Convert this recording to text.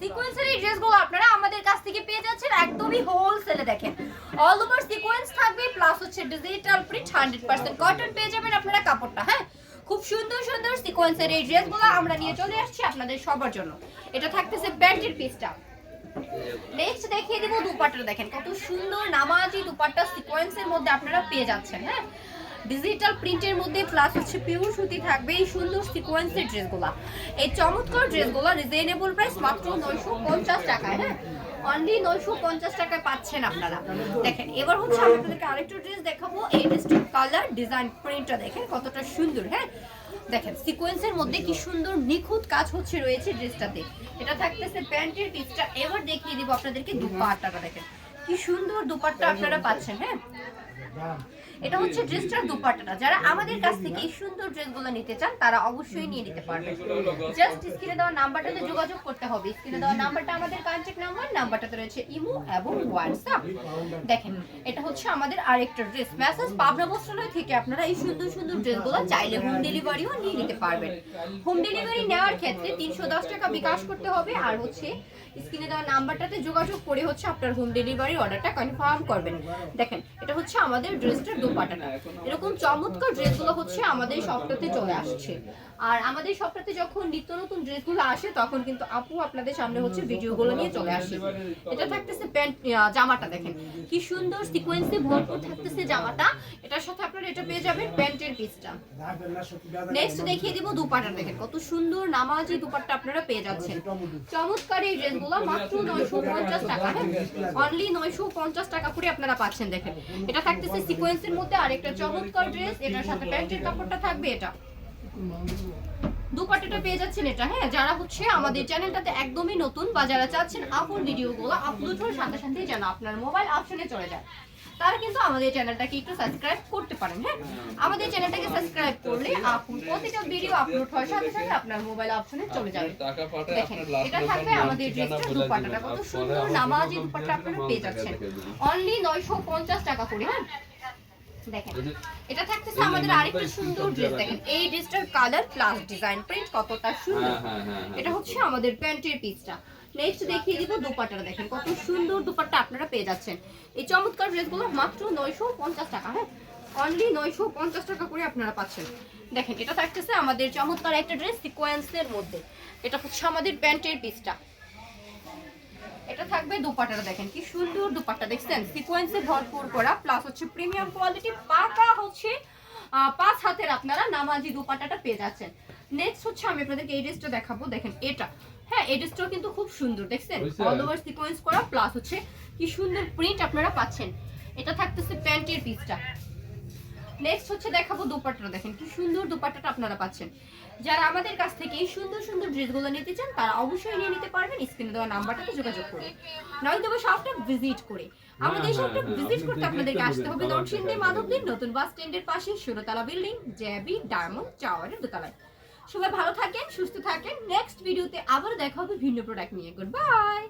সিকোয়েন্সের এই ড্রেসগুলো আপনারা আমাদের কাছ থেকে পেয়ে যাচ্ছেন, একদমই হোলসেলে দেখেন। অল ওভার সিকোয়েন্স থাকবে প্লাস হচ্ছে digital print hundred percent cotton পেয়ে যাবেন আপনারা কাপড়টা হ্যাঁ? খুব সুন্দর সুন্দর সিকোয়েন্সের এই ড্রেসগুলো আমরা নিয়ে চলে আসছি আপনাদের সবার জন্য। এটা থাকতেছে প্যান্টের পিসটা নেক্সট দেখিয়ে দিব দুপাট্টা, দেখেন কত সুন্দর নামাজি দুপাট্টা সিকোয়েন্সের মধ্যে আপনারা পেয়ে যাচ্ছেন হ্যাঁ? ডিজিটাল প্রিন্টের মধ্যে প্লাস হচ্ছে পিওর সুতি থাকবে এই সুন্দর সিকোয়েন্সের ড্রেসগুলা এই চমৎকার ড্রেসগুলো রিজনেবল প্রাইস মাত্র নয়শো পঞ্চাশ টাকায় হ্যাঁ? অনলি নয়শো পঞ্চাশ টাকায় পাচ্ছেন আপনারা। দেখেন, এবার হচ্ছে আমি আপনাদেরকে আরেকটা ড্রেস দেখাবো। এই ড্রেসটার কালার ডিজাইন প্রিন্টটা দেখেন কতটা সুন্দর হ্যাঁ? দেখেন সিকোয়েন্সের মধ্যে কি সুন্দর নিখুঁত কাজ হচ্ছে রয়েছে ড্রেসটাতে এটা থাকতেছে প্যান্টের পিসটা এবার দেখিয়ে দিব আপনাদেরকে দুপাট্টাটা, দেখেন। কি সুন্দর দুপাট্টা আপনারা পাচ্ছেন হ্যাঁ? এটা হচ্ছে ড্রেসটার দুপাট্টাটা যারা আমাদের কাছ থেকে এই সুন্দর ড্রেসগুলো নিতে চান, তারা অবশ্যই নিয়ে নিতে পারবেন। জাস্ট স্ক্রিনে দেওয়া নাম্বারটাতে যোগাযোগ করতে হবে। স্ক্রিনে দেওয়া নাম্বারটা আমাদের কন্ট্যাক্ট নাম্বার নাম্বারটাতে রয়েছে ইমো এবং হোয়াটসঅ্যাপ। দেখেন, এটা হচ্ছে আমাদের আরেকটা ড্রেস। মেসেজ পাবনা বস্ত্রালয় থেকে আপনারা এই সুন্দর সুন্দর ড্রেসগুলো চাইলে হোম ডেলিভারিও নিয়ে নিতে পারবেন। হোম ডেলিভারি নেওয়ার ক্ষেত্রে তিনশো দশ টাকা বিকাশ করতে হবে। আর হচ্ছে স্ক্রিনে দেওয়া নাম্বারটাতে যোগাযোগ করে হচ্ছে আপনার হোম ডেলিভারি অর্ডারটা কনফার্ম করবেন। দেখেন, এটা হচ্ছে আমাদের ড্রেসটার দোপাটাটা এরকম চমৎকার ড্রেসগুলো হচ্ছে আমাদের শপটাতে চলে আসছে। আর আমাদের শপটাতে যখন নিত্য নতুন ড্রেসগুলো আসে, তখন কিন্তু আপু আপনাদের সামনে হচ্ছে ভিডিওগুলো নিয়ে চলে আসে। এটা থাকতেছে প্যান্ট জামাটা দেখেন। কি সুন্দর সিকোয়েন্সে ভরপুর থাকতেছে জামাটা। এটার সাথে আপনারা এটা পেয়ে যাবেন প্যান্টের পিসটা। নেক্সট দেখিয়ে দিব দুপাট্টা দেখেন। কত সুন্দর নামাজি দুপাট্টা আপনারা পেয়ে যাচ্ছেন। চমৎকার এই ড্রেসগুলো মাত্র নয়শো পঞ্চাশ টাকা। হ্যাঁ অনলি নয়শো পঞ্চাশ টাকা করে আপনারা পাচ্ছেন দেখেন। এটা থাকতেছে সিকোয়েন্সের মধ্যে আরেকটা চমৎকার ড্রেস, এটার সাথে প্যান্টের কাপড়টা থাকবে এটা। দুপাটাটা পেয়ে যাচ্ছেন এটা হ্যাঁ? যারা হচ্ছে আমাদের চ্যানেলটাতে একদমই নতুন বা যারা চাচ্ছেন, আপন ভিডিওগুলো আপলোড হওয়ার সাথে সাথেই যেন আপনার মোবাইল অপশনে চলে যায়। তারা কিন্তু আমাদের চ্যানেলটাকে একটু সাবস্ক্রাইব করতে পারেন হ্যাঁ? আমাদের চ্যানেলটাকে সাবস্ক্রাইব করলে আপন প্রতিটা ভিডিও আপলোড হওয়ার সাথে সাথে আপনার মোবাইল অপশনে চলে যাবে। দেখেন এটা থাকবে আমাদের ড্রেসটার দুপাট্টাটা। কত সুন্দর নামাজি দুপাট্টা আপনারা পেয়ে যাচ্ছেন। অনলি নয়শো পঞ্চাশ টাকা করে হ্যাঁ? দেখেন এটা থাকতেছে আমাদের আরেকটা সুন্দর ড্রেস দেখেন। এই ড্রেসটার কালার প্লাস ডিজাইন প্রিন্ট কতটা সুন্দর। হ্যাঁ, হ্যাঁ, হ্যাঁ। এটা হচ্ছে আমাদের প্যান্টের পিসটা নেক্সট দেখিয়ে দিব দুপাট্টাটা, দেখেন কত সুন্দর দুপাট্টা আপনারা পেয়ে যাচ্ছেন। এই চমৎকার ড্রেসগুলো মাত্র নয়শো পঞ্চাশ টাকা হ্যাঁ? অনলি নয়শো পঞ্চাশ টাকা করে আপনারা পাচ্ছেন। দেখেন, এটা থাকতেছে আমাদের চমৎকার একটা ড্রেস সিকোয়েন্সের মধ্যে। এটা হচ্ছে আমাদের প্যান্টের পিসটা। এটা থাকবে দুপাট্টাটা, দেখেন, কি সুন্দর দুপাট্টা, দেখছেন? সিকোয়েন্সে ভরপুর করা প্লাস হচ্ছে প্রিমিয়াম কোয়ালিটি পাকা হচ্ছে পাঁচ হাতের আপনারা নামাজি দুপাট্টাটা পেয়ে যাচ্ছেন। নেক্সট হচ্ছে আমি আপনাদেরকে এই ড্রেসটা দেখাবো। দেখেন, এটা এই ড্রেসটাও কিন্তু খুব সুন্দর দেখছেন? অল ওভার সিকোয়েন্স করা প্লাস হচ্ছে কি সুন্দর প্রিন্ট আপনারা পাচ্ছেন। এটা থাকতেছে প্যান্টের পিসটা নেক্সট হচ্ছে দেখাবো দেখেন কি সুন্দর দুপাট্টাটা আপনারা পাচ্ছেন। যারা আমাদের কাছ থেকে এই সুন্দর সুন্দর ড্রেসগুলো নিতে চান তারা অবশ্যই নিয়ে নিতে পারবেন। স্ক্রিনে দেওয়া নাম্বারটাতে যোগাযোগ করে নয় দেবো শপটা ভিজিট করে। আমাদের শপটা ভিজিট করতে আপনাদেরকে আসতে হবে পারবেন। নরসিংদী মাধবদীর নতুন বাস স্ট্যান্ডের পাশে ষোলোতলা বিল্ডিং জ্যাবি ডায়মন্ড টাওয়ারের দোতলায়। সবাই ভালো থাকেন, সুস্থ থাকেন। নেক্সট ভিডিওতে আবার দেখা হবে ভিন্ন প্রোডাক্ট নিয়ে। Good bye